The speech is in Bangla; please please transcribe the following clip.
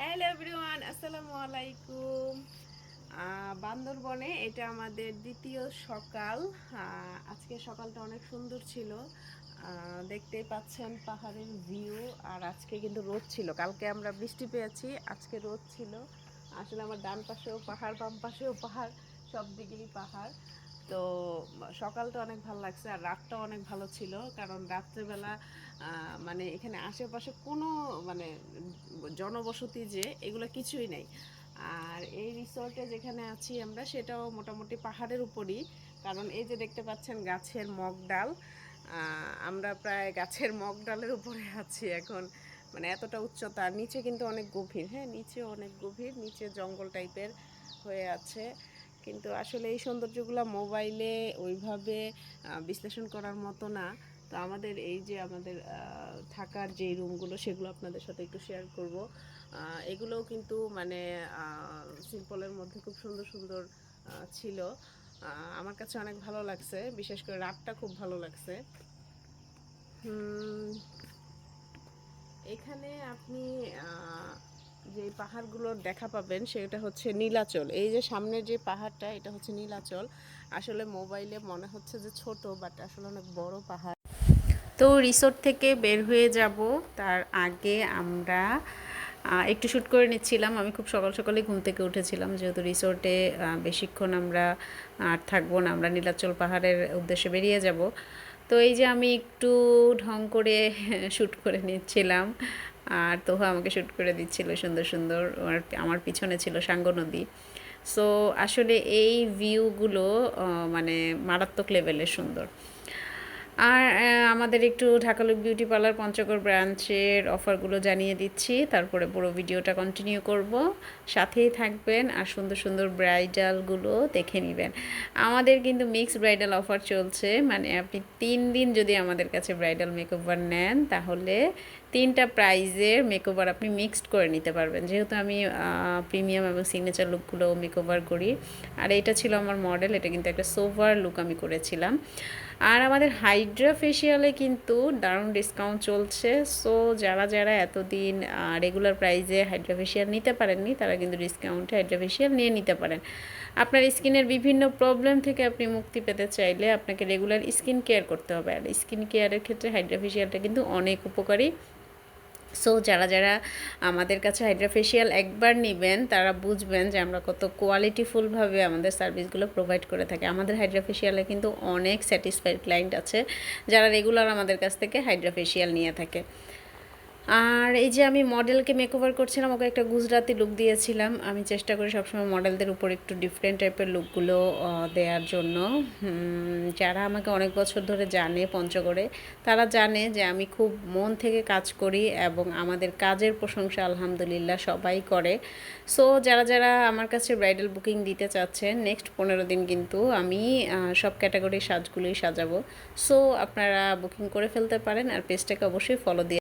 হ্যালো এভরিওয়ান আসসালামু আলাইকুম বান্দরবনে এটা আমাদের দ্বিতীয় সকাল। আজকে সকালটা অনেক সুন্দর ছিল। দেখতেই পাচ্ছেন পাহাড়ের ভিউ আর আজকে কিন্তু রোদ ছিল। কালকে আমরা বৃষ্টি পেয়েছি, আজকে রোদ ছিল। আসলে আমার ডান পাশেও পাহাড়, বাম পাশেও পাহাড়, সব দিকেই পাহাড়। তো সকালটা অনেক ভালো লাগছে আর রাতটা অনেক ভালো ছিল। কারণ রাত্রেবেলা মানে এখানে আশেপাশে কোনো মানে জনবসতি যে, এগুলো কিছুই নেই। আর এই রিসোর্টে যেখানে আছি আমরা, সেটাও মোটামুটি পাহাড়ের উপরই। কারণ এই যে দেখতে পাচ্ছেন গাছের মগ ডাল আমরা প্রায় গাছের মগ ডালের উপরে আছি এখন। মানে এতটা উচ্চতা নিচে কিন্তু অনেক গভীর হ্যাঁ নিচে অনেক গভীর, নিচে জঙ্গল টাইপের হয়ে আছে। কিন্তু আসলে এই সৌন্দর্যগুলো মোবাইলে ওইভাবে বিশ্লেষণ করার মতো না। তো আমাদের এই যে আমাদের থাকার যে রুমগুলো সেগুলো আপনাদের সাথে একটু শেয়ার করব। এগুলোও কিন্তু মানে সিম্পলের মধ্যে খুব সুন্দর সুন্দর ছিল। আমার কাছে অনেক ভালো লাগছে। বিশেষ করে রাতটা খুব ভালো লাগছে। এখানে আপনি যে পাহাড়গুলোর দেখা পাবেন সেটা হচ্ছে নীলাচল। এই যে সামনের যে পাহাড়টা, এটা হচ্ছে নীলাচল। আসলে মোবাইলে মনে হচ্ছে যে ছোট, বাট আসলে অনেক বড় পাহাড়। তো রিসোর্ট থেকে বের হয়ে যাব। তার আগে আমরা একটু শ্যুট করে নিচ্ছিলাম। আমি খুব সকাল সকালে ঘুম থেকে উঠেছিলাম। যেহেতু রিসোর্টে বেশিক্ষণ আমরা আর থাকব না, আমরা নীলাচল পাহাড়ের উদ্দেশ্যে বেরিয়ে যাব। তো এই যে আমি একটু ঢং করে শ্যুট করে নিচ্ছিলাম। আর তোহা আমাকে শ্যুট করে দিচ্ছিল সুন্দর সুন্দর। আমার পিছনে ছিল সাঙ্গ নদী। সো আসলে এই ভিউগুলো মানে মারাত্মক লেভেলের সুন্দর। আর আমাদের একটু ঢাকালুক বিউটি পার্লার পঞ্চগড় ব্রাঞ্চের অফারগুলো জানিয়ে দিচ্ছি। তারপরে পুরো ভিডিওটা কন্টিনিউ করব। সাথেই থাকবেন আর সুন্দর সুন্দর ব্রাইডালগুলো দেখে নেবেন। আমাদের কিন্তু মিক্স ব্রাইডাল অফার চলছে। মানে আপনি তিন দিন যদি আমাদের কাছে ব্রাইডাল মেকওভার নেন, তাহলে তিনটা প্রাইজের মেকওভার আপনি মিক্সড করে নিতে পারবেন। যেহেতু আমি প্রিমিয়াম এবং সিগনেচার লুকগুলো মেকওভার করি। আর এটা ছিল আমার মডেল এটা কিন্তু একটা সোভার লুক আমি করেছিলাম। আর আমাদের হাইড্রা ফেশিয়ালে কিন্তু দারুণ ডিসকাউন্ট চলছে। সো যারা যারা এতদিন রেগুলার প্রাইজে হাইড্রা ফেশিয়াল নিতে পারেননি, তারা কিন্তু ডিসকাউন্টে হাইড্রা ফেশিয়াল নিয়ে নিতে পারেন। আপনার স্কিনের বিভিন্ন প্রবলেম থেকে আপনি মুক্তি পেতে চাইলে আপনাকে রেগুলার স্কিন কেয়ার করতে হবে। আর স্কিন কেয়ারের ক্ষেত্রে হাইড্রা ফেশিয়ালটা কিন্তু অনেক উপকারী। সো যারা যারা আমাদের কাছে হাইড্রা ফেশিয়াল একবার নেবেন, তারা বুঝবেন যে আমরা কত কোয়ালিটিফুলভাবে আমাদের সার্ভিসগুলো প্রোভাইড করে থাকি। আমাদের হাইড্রা ফেশিয়ালে কিন্তু অনেক স্যাটিসফাইড ক্লায়েন্ট আছে, যারা রেগুলার আমাদের কাছ থেকে হাইড্রাফেশিয়াল নিয়ে থাকে। আর এই যে আমি মডেলকে মেকওভার করছিলাম, ওকে একটা গুজরাতি লুক দিয়েছিলাম। আমি চেষ্টা করি সবসময় মডেলদের উপর একটু ডিফারেন্ট টাইপের লুকগুলো দেওয়ার জন্য। যারা আমাকে অনেক বছর ধরে জানে পঞ্চগড়ে, তারা জানে যে আমি খুব মন থেকে কাজ করি এবং আমাদের কাজের প্রশংসা আলহামদুলিল্লাহ সবাই করে। সো যারা যারা আমার কাছে ব্রাইডাল বুকিং দিতে চাচ্ছেন নেক্সট পনেরো দিন কিন্তু আমি সব ক্যাটাগরির সাজগুলোই সাজাবো। সো আপনারা বুকিং করে ফেলতে পারেন আর পেজটাকে অবশ্যই ফলো দিয়ে